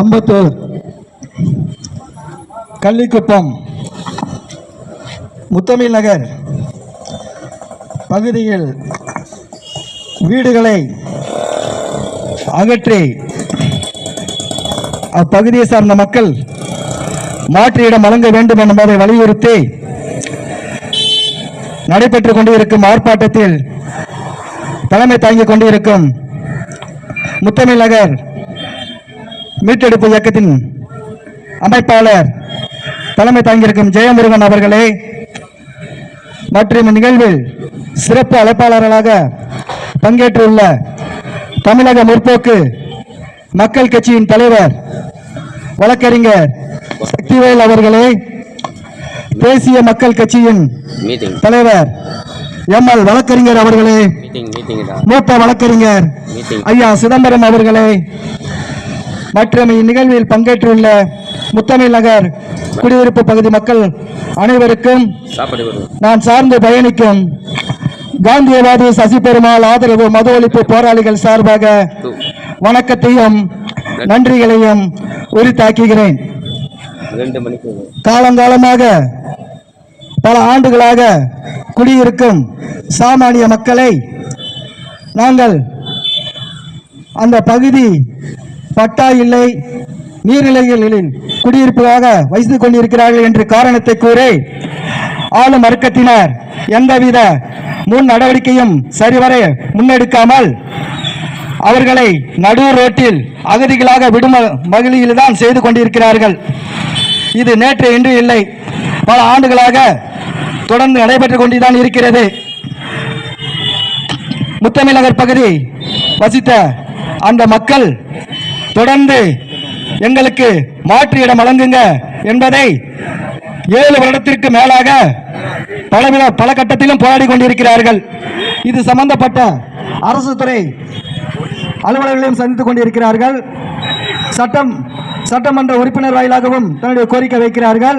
அம்பத்தூர் கள்ளிக்குப்பம். முத்தமிழ் நகர். பகுதியில் வீடுகளை அகற்றி அப்பகுதியை சார்ந்த மக்கள் மாற்று இடம் வழங்க வேண்டும் என்பதை வலியுறுத்தி நடைபெற்றுக் கொண்டிருக்கும் ஆர்ப்பாட்டத்தில் தலைமை தாங்கிக் கொண்டிருக்கும் முத்தமிழ் நகர் மீட்டெடுப்பு இயக்கத்தின் அமைப்பாளர் தலைமை தாங்கியிருக்கும் ஜெயமுருகன் அவர்களே மற்றும் இந்நிகழ்வில் சிறப்பு அழைப்பாளர்களாக பங்கேற்றுள்ள தமிழக முற்போக்கு மக்கள் கட்சியின் தலைவர் வழக்கறிஞர் சக்திவேல் அவர்களே தேசிய மக்கள் கட்சியின் தலைவர் எம் எல் வழக்கறிஞர் அவர்களே மூத்த வழக்கறிஞர் ஐயா சிதம்பரம் அவர்களே மற்றும் இந்நிகழ்வில் பங்கேற்றுள்ள முத்தமிழ் நகர் குடியிருப்பு பகுதி மக்கள் அனைவருக்கும் நான் சார்ந்து பயணிக்கும் காந்தியவாதி சசி பெருமாள் ஆதரவு மது ஒழிப்பு போராளிகள் சார்பாக வணக்கத்தையும் நன்றிகளையும் உரித்தாக்குகிறேன். காலங்காலமாக பல ஆண்டுகளாக குடியிருக்கும் சாமானிய மக்களை நாங்கள் அந்த பகுதி பட்டா இல்லை நீர்நிலைகளில் குடியிருப்புகளாக வைத்துக் கொண்டிருக்கிறார்கள் என்று காரணத்தை கூறி ஆளும் வர்க்கத்தினர் எந்தவித முன் நடவடிக்கையும் சரிவர முன்னெடுக்காமல் அவர்களை நடு ரோட்டில் அகதிகளாக விடும் மகளில் தான் செய்து கொண்டிருக்கிறார்கள். இது நேற்று இன்று இல்லை. பல ஆண்டுகளாக தொடர்ந்து நடைபெற்றுக் கொண்டுதான் இருக்கிறது. முத்தமிழகர் பகுதி வசித்த அந்த மக்கள் தொடர்ந்து எங்களுக்கு மாற்று இடம் வழங்குங்க என்பதை ஏழு வருடத்திற்கு மேலாக பலவித பல கட்டத்திலும் போராடி கொண்டிருக்கிறார்கள். இது சம்பந்தப்பட்ட அரசு துறை அலுவலர்களையும் சந்தித்துக் கொண்டிருக்கிறார்கள். சட்டம் சட்டமன்ற உறுப்பினர் வாயிலாகவும் தன்னுடைய கோரிக்கை வைக்கிறார்கள்.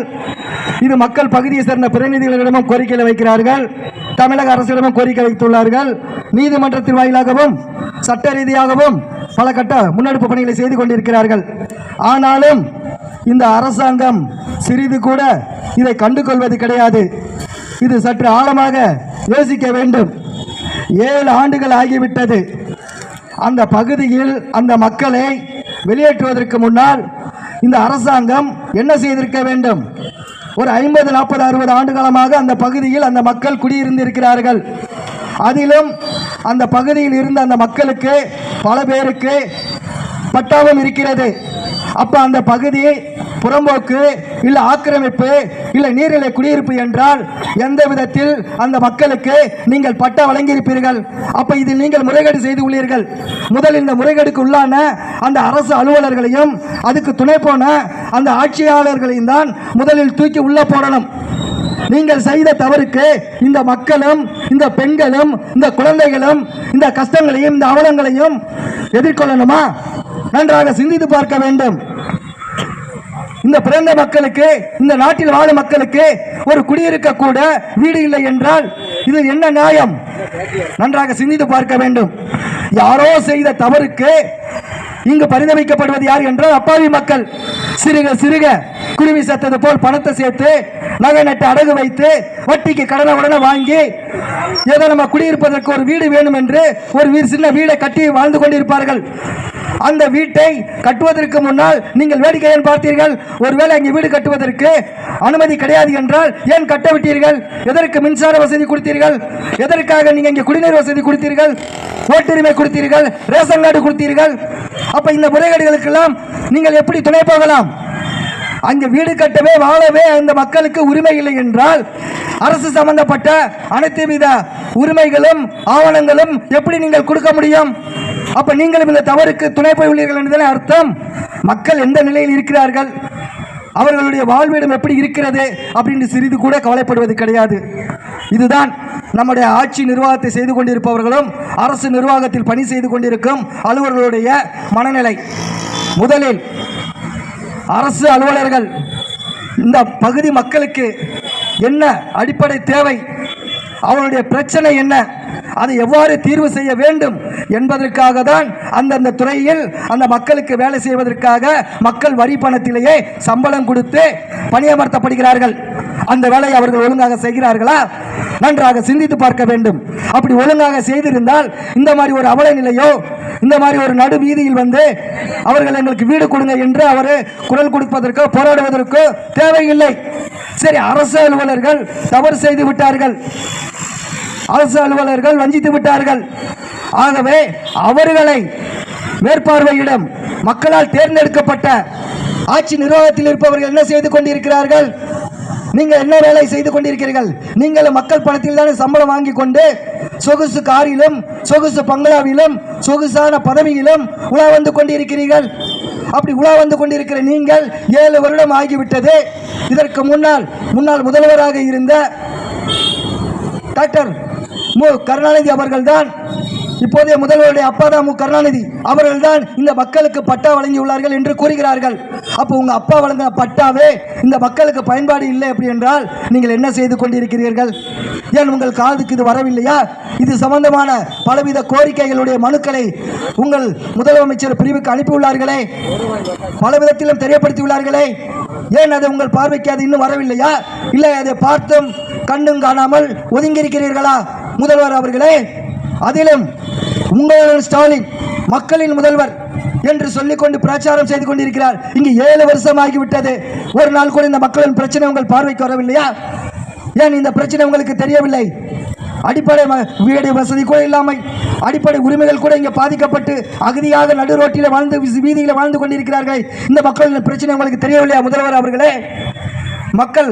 இது மக்கள் பகுதியை சேர்ந்த பிரதிநிதிகளிடமும் கோரிக்கைகளை வைக்கிறார்கள். தமிழக அரசிடமும் கோரிக்கை வைத்துள்ளார்கள். நீதிமன்றத்தின் வாயிலாகவும் சட்ட ரீதியாகவும் பல கட்ட முன்னெடுப்பு பணிகளை செய்து கொண்டிருக்கிறார்கள். ஆனாலும் இந்த அரசாங்கம் சிறிது கூட இதை கண்டுகொள்வது கிடையாது. இது சற்று ஆழமாக யோசிக்க வேண்டும். ஏழு ஆண்டுகள் ஆகிவிட்டது. அந்த பகுதியில் அந்த மக்களை வெளியேற்றுவதற்கு முன்னால் இந்த அரசாங்கம் என்ன செய்திருக்க வேண்டும்? ஒரு ஐம்பது நாற்பது அறுபது ஆண்டு காலமாக அந்த பகுதியில் அந்த மக்கள் குடியிருந்திருக்கிறார்கள். அதிலும் அந்த பகுதியில் இருந்த அந்த மக்களுக்கு பல பேருக்கு பட்டாவும் இருக்கிறது. அப்ப அந்த பகுதி புறம்போக்கு இல்லை ஆக்கிரமிப்பு இல்லை நீர்நிலை குடியிருப்பு என்றால் எந்த விதத்தில் அந்த மக்களுக்கு நீங்கள் பட்டா வழங்கியிருப்பீர்கள்? அப்ப இதில் நீங்கள் முறைகேடு செய்து உள்ளீர்கள். முதல் இந்த முறைகேடுக்கு உள்ளான அந்த அரசு அலுவலர்களையும் அதுக்கு துணை போன அந்த ஆட்சியாளர்களையும் தான் முதலில் தூக்கி உள்ள போடணும். நீங்கள் செய்த தவறுக்கு இந்த மக்களும் இந்த பெண்களும் இந்த குழந்தைகளும் இந்த கஷ்டங்களையும் இந்த அவலங்களையும் எதிர்கொள்ளணுமா? நன்றாக சிந்தித்து பார்க்க வேண்டும். இந்த பிறந்த மக்களுக்கு இந்த நாட்டில் வாழும் மக்களுக்கு ஒரு குடியிருக்க கூட வீடு இல்லை என்றால் இது என்ன நியாயம்? நன்றாக சிந்தித்து பார்க்க வேண்டும். யாரோ செய்த தவறுக்கு இங்கு பரிதவிக்கப்படுவது யார் என்றால் அப்பாவி மக்கள். சிறுக சிறுக. குருவி செத்தது போல் பணத்தை சேர்த்து நகை நட்டு அடகு வைத்து வட்டிக்கு கடனை உடனே வாங்கி ஏதோ நம்ம குடியிருப்பதற்கு ஒரு வீடு வேணும் என்று ஒரு சின்ன வீடை கட்டி வாழ்ந்து கொண்டிருப்பார்கள். அந்த வீட்டை கட்டுவதற்கு முன்னால் நீங்கள் வேடிக்கை ஏன் பார்த்தீர்கள்? ஒருவேளை அங்கே வீடு கட்டுவதற்கு அனுமதி கிடையாது என்றால் ஏன் கட்டவிட்டீர்கள் எதற்கு மின்சார வசதி கொடுத்தீர்கள்? எதற்காக நீங்கள் இங்கே குடிநீர் வசதி கொடுத்தீர்கள்? ஓட்டுரிமை கொடுத்தீர்கள்? ரேஷன் கார்டு கொடுத்தீர்கள்? அப்போ இந்த முறைகேடுகளுக்கெல்லாம் நீங்கள் எப்படி துணை போகலாம்? அங்கே வீடு கட்டவே வாழவே அந்த மக்களுக்கு உரிமை இல்லை என்றால் அரசு சம்பந்தப்பட்ட அனைத்து வித உரிமைகளும் ஆவணங்களும் எப்படி நீங்கள் கொடுக்க முடியும்? அப்ப நீங்களும் இந்த தவறுக்கு துணை போய் உள்ளீர்கள் அர்த்தம் மக்கள் எந்த நிலையில் இருக்கிறார்கள்? அவர்களுடைய வாழ்விடம் எப்படி இருக்கிறது? அப்படின்னு சிறிது கூட கவலைப்படுவது கிடையாது. இதுதான் நம்முடைய ஆட்சி நிர்வாகத்தை செய்து கொண்டிருப்பவர்களும் அரசு நிர்வாகத்தில் பணி செய்து கொண்டிருக்கும் அலுவலர்களுடைய மனநிலை. முதலில் அரசு அலுவலர்கள் இந்த பகுதி மக்களுக்கு என்ன அடிப்படை தேவை? அவனுடைய பிரச்சனை என்ன? அதை எவ்வாறு தீர்வு செய்ய வேண்டும் என்பதற்காக தான் அந்தந்த துறையில் அந்த மக்களுக்கு வேலை செய்வதற்காக மக்கள் வரி பணத்திலேயே சம்பளம் கொடுத்து பணியமர்த்தப்படுகிறார்கள். அந்த வேலையை அவர்கள் ஒழுங்காக செய்கிறார்களா? நன்றாக சிந்தித்து பார்க்க வேண்டும். அப்படி ஒழுங்காக செய்திருந்தால் இந்த மாதிரி ஒரு அவல நிலையோ இந்த மாதிரி ஒரு நடு வீதியில் வந்து அவர்கள் எங்களுக்கு வீடு கொடுங்க என்று அவர் குரல் கொடுப்பதற்கோ போராடுவதற்கோ தேவையில்லை. சரி அரசு அலுவலர்கள் தவறு செய்து விட்டார்கள். அரசு அலுவலர்கள் வஞ்சித்து விட்டார்கள். ஆகவே அவர்களை மேற்பார்வையிடம் மக்களால் தேர்ந்தெடுக்கப்பட்ட ஆட்சி நிர்வாகத்தில் இருப்பவர்கள் என்ன செய்து கொண்டிருக்கிறார்கள்? நீங்கள் என்ன வேலை செய்து கொண்டிருக்கிறீர்கள்? நீங்கள் மக்கள் பணத்தில் தானே சம்பளம் வாங்கி கொண்டு சொகுசு காரிலும் சொகுசு பங்களாவிலும் சொகுசான பதவியிலும் உலா வந்து கொண்டிருக்கிறீர்கள். அப்படி உலா வந்து கொண்டிருக்கிற நீங்கள் ஏழு வருடம் ஆகிவிட்டது. இதற்கு முன்னால் முன்னாள் முதல்வராக இருந்த டாக்டர் மு. கருணாநிதி அவர்கள்தான். இப்போதைய முதல்வருடைய அப்பா தான் மு. கருணாநிதி. அவர்கள்தான் இந்த மக்களுக்கு பட்டா வழங்கியுள்ளார்கள் என்று கூறுகிறார்கள். அப்போ உங்கள் அப்பா வழங்கின பட்டாவே இந்த மக்களுக்கு பயன்பாடு இல்லை அப்படி என்றால் நீங்கள் என்ன செய்து கொண்டிருக்கிறீர்கள்? ஏன் உங்கள் காதுக்கு இது வரவில்லையா? இது சம்பந்தமான பலவித கோரிக்கைகளுடைய மனுக்களை உங்கள் முதலமைச்சர் பிரிவுக்கு அனுப்பியுள்ளார்களே. பல விதத்திலும் தெரியப்படுத்தியுள்ளார்களே. ஏன் அது உங்கள் பார்வைக்கு அது இன்னும் வரவில்லையா? இல்லை அதை பார்த்தும் கண்ணும் காணாமல் ஒதுங்கியிருக்கிறீர்களா? முதல்வர் அவர்களே அதிலும் உங்களுடன் ஸ்டாலின் மக்களின் முதல்வர் என்று சொல்லிக்கொண்டு பிரச்சாரம் செய்து கொண்டிருக்கிறார். இங்கு ஏழு வருஷம் ஆகிவிட்டது ஒரு நாள் கூட இந்த மக்களின் பிரச்சனை உங்கள் பார்வைக்கு வரவில்லையா? ஏன் இந்த பிரச்சனை உங்களுக்கு தெரியவில்லை? அடிப்படை வீடு வசதி கூட இல்லாமல் அடிப்படை உரிமைகள் கூட இங்கே பாதிக்கப்பட்டு அகதியாக நடு ரோட்டில் வாழ்ந்து வீதியில் வாழ்ந்து கொண்டிருக்கிறார்கள். இந்த மக்களின் பிரச்சனை உங்களுக்கு தெரியவில்லையா முதல்வர் அவர்களே? மக்கள்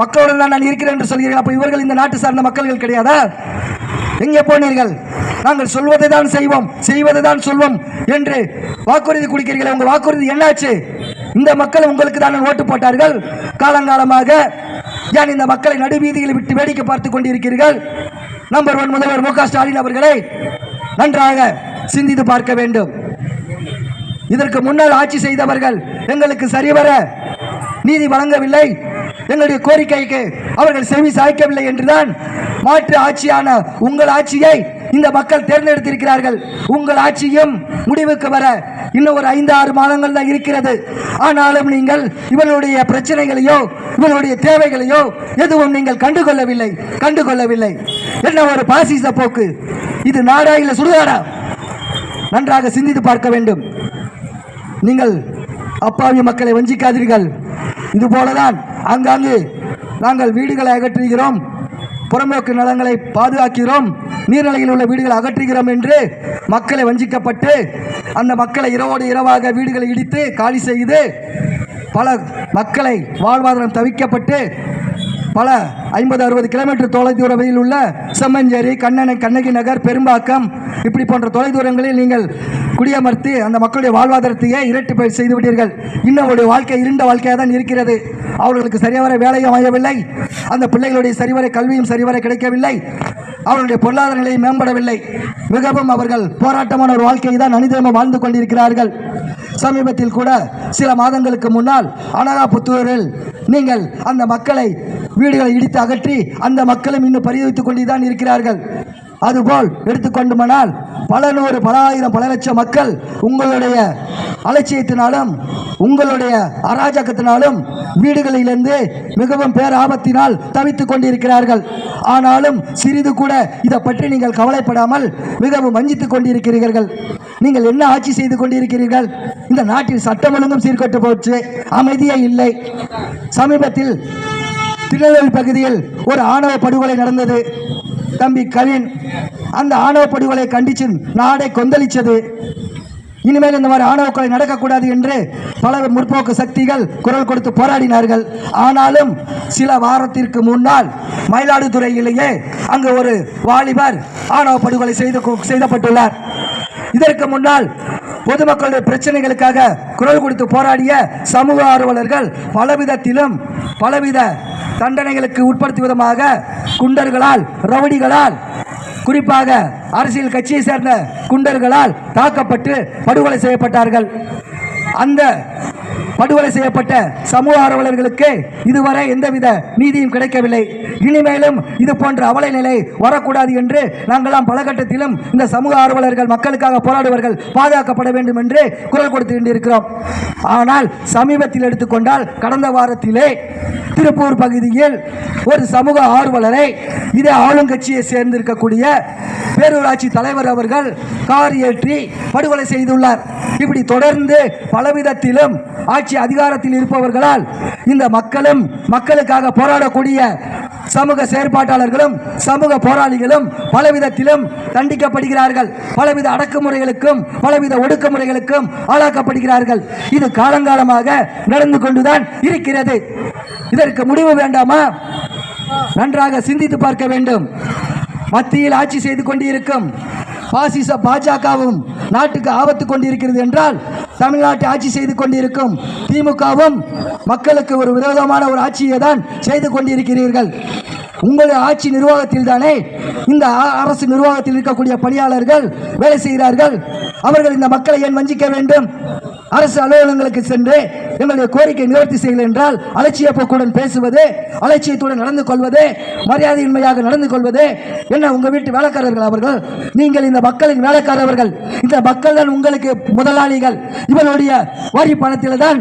மக்களுடன் தான் நான் இருக்கிறேன் என்று சொல்கிறீர்கள். அப்போ இவர்கள் இந்த நாட்டு சார்ந்த மக்கள்கள் கிடையாதா? எங்கே போனீர்கள்? நாங்கள் சொல்வதை தான் செய்வோம் செய்வதை தான் சொல்வோம் என்று வாக்குறுதி கொடுக்கிறீர்கள் உங்கள் வாக்குறுதி என்னாச்சு? இந்த மக்கள் உங்களுக்கு தான் ஓட்டு போட்டார்கள்? காலங்காலமாக ஏன் இந்த மக்களை நடுவீதியில் விட்டு வேடிக்கை பார்த்து கொண்டிருக்கிறீர்கள்? நம்பர் ஒன் முதல்வர் மு க ஸ்டாலின் அவர்களை நன்றாக சிந்தித்து பார்க்க வேண்டும். இதற்கு முன்னால் ஆட்சி செய்தவர்கள் எங்களுக்கு சரிவர நீதி வழங்கவில்லை. எங்களுடைய கோரிக்கைக்கு அவர்கள் செவி சாய்க்கவில்லை என்றுதான் மாற்று ஆட்சியான உங்கள் ஆட்சியை இந்த மக்கள் தேர்ந்தெடுத்திருக்கிறார்கள். உங்கள் ஆட்சியும் முடிவுக்கு வர இன்னும் ஒரு ஐந்து ஆறு மாதங்கள் தான் இருக்கிறது. ஆனாலும் நீங்கள் இவர்களுடைய பிரச்சனைகளையோ இவர்களுடைய தேவைகளையோ எதுவும் நீங்கள் கண்டுகொள்ளவில்லை கண்டுகொள்ளவில்லை. என்ன ஒரு பாசிச போக்கு? இது நாடா இல்லை சுடுகாடா? நன்றாக சிந்தித்து பார்க்க வேண்டும். நீங்கள் அப்பாவி மக்களை வஞ்சிக்காதீர்கள். இது போலதான் ஆங்காங்கு நாங்கள் வீடுகளை அகற்றுகிறோம். புறம்போக்கு நலங்களை பாதுகாக்கிறோம். நீர்நிலையில் உள்ள வீடுகளை அகற்றுகிறோம் என்று மக்களை வஞ்சிக்கப்பட்டு அந்த மக்களை இரவோடு இரவாக வீடுகளை இடித்து காலி செய்து பல மக்களை வாழ்வாதாரம் தவிக்கப்பட்டு பல ஐம்பது அறுபது கிலோமீட்டர் தொலைதூரத்தில் உள்ள செம்மஞ்சேரி கண்ணனை கண்ணகி நகர் பெரும்பாக்கம் இப்படி போன்ற தொலைதூரங்களில் நீங்கள் குடியமர்த்தி அந்த மக்களுடைய வாழ்வாதாரத்தையே இரட்டிப்பை செய்து விட்டீர்கள். இன்னும் அவருடைய வாழ்க்கை இருண்ட வாழ்க்கையாக தான் இருக்கிறது. அவர்களுக்கு சரிவர வேலையும் அமையவில்லை. அந்த பிள்ளைகளுடைய சரிவர கல்வியும் சரிவர கிடைக்கவில்லை. அவர்களுடைய பொருளாதார நிலை மேம்படவில்லை. மிகவும் அவர்கள் போராட்டமான ஒரு வாழ்க்கையை தான் அனிதமாக வாழ்ந்து கொண்டிருக்கிறார்கள். சமீபத்தில் கூட சில மாதங்களுக்கு முன்னால் அனகாபுத்தூரில் நீங்கள் அந்த மக்களை வீடுகளை இடித்து அகற்றி அந்த மக்களும் இன்னும் பரிதவித்துக் கொண்டுதான் இருக்கிறார்கள். அதுபோல் எடுத்துக்கொண்டுமானால் பல நூறு பல ஆயிரம் பல லட்சம் மக்கள் உங்களுடைய அலட்சியத்தினாலும் உங்களுடைய அராஜகத்தினாலும் வீடுகளிலிருந்து மிகவும் பேராபத்தினால் தவித்துக் கொண்டிருக்கிறார்கள். ஆனாலும் சிறிது கூட இதை பற்றி நீங்கள் கவலைப்படாமல் மிகவும் வஞ்சித்துக் கொண்டிருக்கிறீர்கள். நீங்கள் என்ன ஆட்சி செய்து கொண்டிருக்கிறீர்கள்? இந்த நாட்டில் சட்டம் ஒழுங்கும் சீர்கட்டு போச்சு அமைதியே இல்லை. சமீபத்தில் திருநெல்வேலி பகுதியில் ஒரு ஆணவ படுகொலை நடந்தது. தம்பி கவின் அந்த ஆணவ படுகொலை கண்டிச்சு நாடே கொந்தளிச்சது. இனிமேல் இந்த மாதிரி ஆணவ கொலை நடக்கக்கூடாது என்று பல முற்போக்கு சக்திகள் குரல் கொடுத்து போராடினார்கள். ஆனாலும் சில வாரத்திற்கு முன்னால் மயிலாடுதுறையிலேயே அங்கு ஒரு வாலிபர் ஆணவ படுகொலை செய்து செய்யப்பட்டுள்ளார் இதற்கு முன்னால் பொதுமக்களுடைய பிரச்சனைகளுக்காக குரல் கொடுத்து போராடிய சமூக ஆர்வலர்கள் பலவிதத்திலும் பலவித தண்டனைகளுக்கு உட்படுத்தும் விதமாக குண்டர்களால் ரவுடிகளால் குறிப்பாக அரசியல் கட்சியை சேர்ந்த குண்டர்களால் தாக்கப்பட்டு படுகொலை செய்யப்பட்டார்கள். அந்த படுகொலை செய்யப்பட்ட சமூக ஆர்வலர்களுக்கு இதுவரை எந்தவித நீதியும் கிடைக்கவில்லை. இனிமேலும் இது போன்ற அவலை நிலை வரக்கூடாது என்று நாங்களாம் பல கட்டத்திலும் இந்த சமூக ஆர்வலர்கள் மக்களுக்காக போராடுவர்கள் பாதுகாக்கப்பட வேண்டும் என்று குரல் கொடுத்து கொண்டிருக்கிறோம் ஆனால் சமீபத்தில் எடுத்துக்கொண்டால் கடந்த வாரத்திலே திருப்பூர் பகுதியில் ஒரு சமூக ஆர்வலரை இதே ஆளுங்கட்சியை சேர்ந்திருக்கக்கூடிய பேரூராட்சி தலைவர் அவர்கள் கார் ஏற்றி படுகொலை செய்துள்ளார். இப்படி தொடர்ந்து பலவிதத்திலும் ஆட்சி ஆட்சி அதிகாரத்தில் இருப்பவர்களால் இந்த மக்களும் மக்களுக்காக போராடக்கூடிய சமூக செயற்பாட்டாளர்களும் சமூக போராளிகளும் பலவிதத்திலும் தண்டிக்கப்படுகிறார்கள். பலவித அடக்குமுறைகளுக்கும் பலவித ஒடுக்குமுறைகளுக்கும் ஆளாக்கப்படுகிறார்கள். இது காலங்காலமாக நடந்து கொண்டுதான் இருக்கிறது. இதற்கு முடிவு வேண்டாமா? நன்றாக சிந்தித்து பார்க்க வேண்டும். மத்தியில் ஆட்சி செய்து கொண்டிருக்கும் பாசிச பாஜகவும் நாட்டுக்கு ஆபத்து கொண்டிருக்கிறது என்றால் தமிழ்நாட்டை ஆட்சி செய்து கொண்டிருக்கும் திமுகவும் மக்களுக்கு ஒரு விரோதமான ஒரு ஆட்சியை தான் செய்து கொண்டிருக்கிறீர்கள். உங்களுடைய ஆட்சி நிர்வாகத்தில் தானே இந்த அ- அரசு நிர்வாகத்தில் இருக்கக்கூடிய பணியாளர்கள் வேலை செய்கிறார்கள். அவர்கள் இந்த மக்களை ஏன் வஞ்சிக்க வேண்டும்? அரசு அலுவலகங்களுக்கு சென்று எங்களுடைய கோரிக்கை நிவர்த்தி செய்யல என்றால் அலட்சிய போக்குடன் பேசுவது அலட்சியத்துடன் நடந்து கொள்வது மரியாதையின்மையாக நடந்து கொள்வது. என்ன உங்க வீட்டு வேலைக்காரர்கள் அவர்கள்? நீங்கள் இந்த மக்களின் வேலைக்காரர்கள் இந்த மக்கள் தான் உங்களுக்கு முதலாளிகள். இவனுடைய வரி பணத்தில் தான்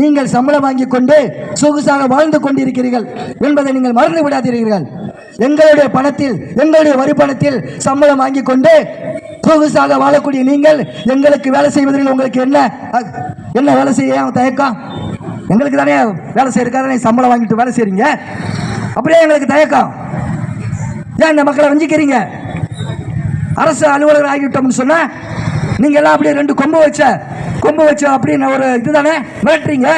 நீங்கள் சம்பளம் வாங்கி கொண்டு சொகுசாக வாழ்ந்து கொண்டிருக்கிறீர்கள் என்பதை நீங்கள் மறந்து விடாதீர்கள். எங்களுடைய பணத்தில் எங்களுடைய வரி பணத்தில் சம்பளம் வாங்கி கொண்டு சொகுசாக வாழக்கூடிய நீங்கள் எங்களுக்கு வேலை செய்வதில் உங்களுக்கு என்ன என்ன வேலை செய்ய தயக்கம் எங்களுக்கு தானே வேலை செய்யறதுக்காக சம்பளம் வாங்கிட்டு வேலை செய்றீங்க? அப்படியே எங்களுக்கு தயக்கம் ஏன் இந்த மக்களை வஞ்சிக்கிறீங்க? அரசு அலுவலர் ஆகிவிட்டோம்னு சொன்னால் நீங்கள் எல்லாம் அப்படியே ரெண்டு கொம்பு வச்ச கொம்பு வச்ச அப்படின்னு ஒரு இதுதானே? மிரட்டுறீங்க?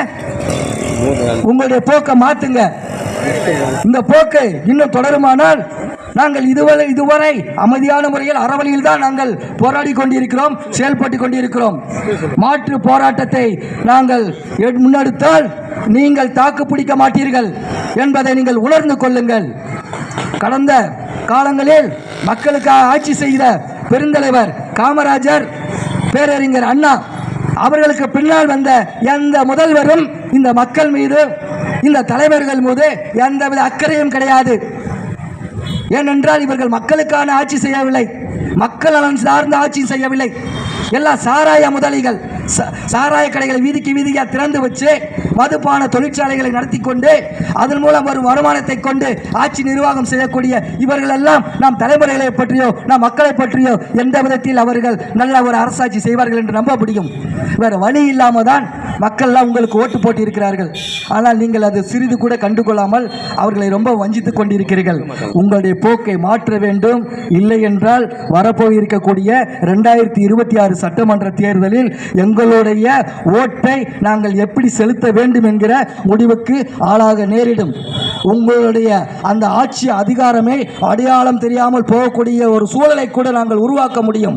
உங்களுடைய போக்கை மாற்றுங்க இந்த போக்கு இன்னும் தொடருமானால் நாங்கள் இதுவரை இதுவரை அமைதியான முறையில் அறவழியில் தான் நாங்கள் போராடி கொண்டிருக்கிறோம் செயல்பட்டு கொண்டிருக்கிறோம். மாற்று போராட்டத்தை நாங்கள் முன்னெடுத்தால் நீங்கள் தாக்கு பிடிக்க மாட்டீர்கள் என்பதை நீங்கள் உணர்ந்து கொள்ளுங்கள். கடந்த காலங்களில் மக்களுக்காக ஆட்சி செய்த பெருந்தலைவர் காமராஜர் பேரறிஞர் அண்ணா அவர்களுக்கு பின்னால் வந்த எந்த முதல்வரும் இந்த மக்கள் மீது இந்த தலைவர்கள் மீது எந்தவித அக்கறையும் கிடையாது. ஏனென்றால் இவர்கள் மக்களுக்கான ஆட்சி செய்யவில்லை. மக்கள் நலன் சார்ந்த ஆட்சி செய்யவில்லை. எல்லா சாராய முதலிகள் சாராய கடைகளை வீதிக்கு வீதியாக திறந்து வச்சு மதுபான தொழிற்சாலைகளை நடத்தி கொண்டு அதன் மூலம் வரும் வருமானத்தை கொண்டு ஆட்சி நிர்வாகம் செய்யக்கூடிய இவர்கள் எல்லாம் நாம் தலைமுறைகளை பற்றியோ நாம் மக்களை பற்றியோ எந்த விதத்தில் அவர்கள் நல்ல ஒரு அரசாட்சி செய்வார்கள் என்று நம்ப முடியும். வேறு வழி இல்லாமல் தான் மக்கள்லாம் உங்களுக்கு ஓட்டு போட்டு இருக்கிறார்கள் ஆனால் நீங்கள் அது சிறிது கூட கண்டுகொள்ளாமல் அவர்களை ரொம்ப வஞ்சித்துக் கொண்டிருக்கிறீர்கள். உங்களுடைய போக்கை மாற்ற வேண்டும். இல்லை என்றால் வரப்போயிருக்கக்கூடிய ரெண்டாயிரத்தி இருபத்தி ஆறு சட்டமன்ற தேர்தலில் எங்கள் உங்களுடைய ஓட்டை நாங்கள் எப்படி செலுத்த வேண்டும் என்கிற முடிவுக்கு ஆளாக நேரிடும். உங்களுடைய அந்த ஆட்சி அதிகாரமே அடையாளம் தெரியாமல் போகக்கூடிய ஒரு சூழலை கூட நாங்கள் உருவாக்க முடியும்.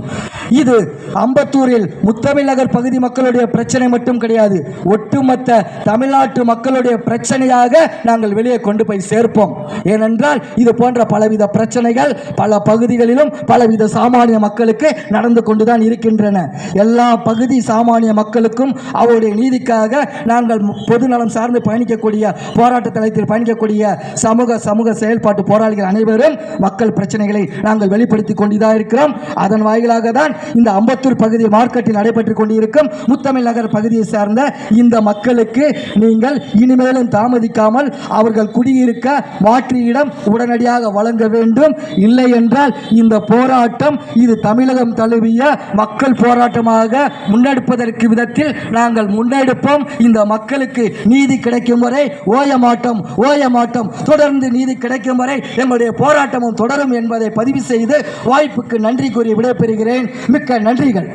இது அம்பத்தூரில் முத்தமிழகர் பகுதி மக்களுடைய பிரச்சனை மட்டும் கிடையாது ஒட்டுமொத்த தமிழ்நாட்டு மக்களுடைய பிரச்சனையாக நாங்கள் வெளியே கொண்டு போய் சேர்ப்போம். ஏனென்றால் இது போன்ற பலவித பிரச்சனைகள் பல பகுதிகளிலும் பலவித சாமானிய மக்களுக்கு நடந்து கொண்டுதான் இருக்கின்றன. எல்லா பகுதி சாமானிய மக்களுக்கும் அவருடைய நீதிக்காக நாங்கள் பொதுநலம் சார்ந்து பயணிக்கக்கூடிய போராட்ட தளத்தில் பயணிக்கக்கூடிய சமூக சமூக செயல்பாட்டு போராளிகள் அனைவரும் மக்கள் பிரச்சனைகளை நாங்கள் வெளிப்படுத்தி கொண்டுதான் இருக்கிறோம். அதன் வாயிலாக தான் இந்த அம்பத்தூர் பகுதி மார்க்கெட்டில் நடைபெற்றுக் கொண்டிருக்கும் முத்தமிழ் நகர் பகுதியை சார்ந்த இந்த மக்களுக்கு நீங்கள் இனிமேலும் தாமதிக்காமல் அவர்கள் குடியிருக்க மாற்று இடம் உடனடியாக வழங்க வேண்டும். இல்லை என்றால் இந்த போராட்டம் இது தமிழகம் தழுவிய மக்கள் போராட்டமாக முன்னெடுப்பதற்கு விதத்தில் நாங்கள் முன்னெடுப்போம். இந்த மக்களுக்கு நீதி கிடைக்கும் வரை ஓய மாட்டோம் ஓய மாட்டோம் தொடர்ந்து நீதி கிடைக்கும் வரை எங்களுடைய போராட்டமும் தொடரும் என்பதை பதிவு செய்து வாய்ப்புக்கு நன்றி கூறி விடைபெறுகிறேன். மிக்க நன்றிகள்.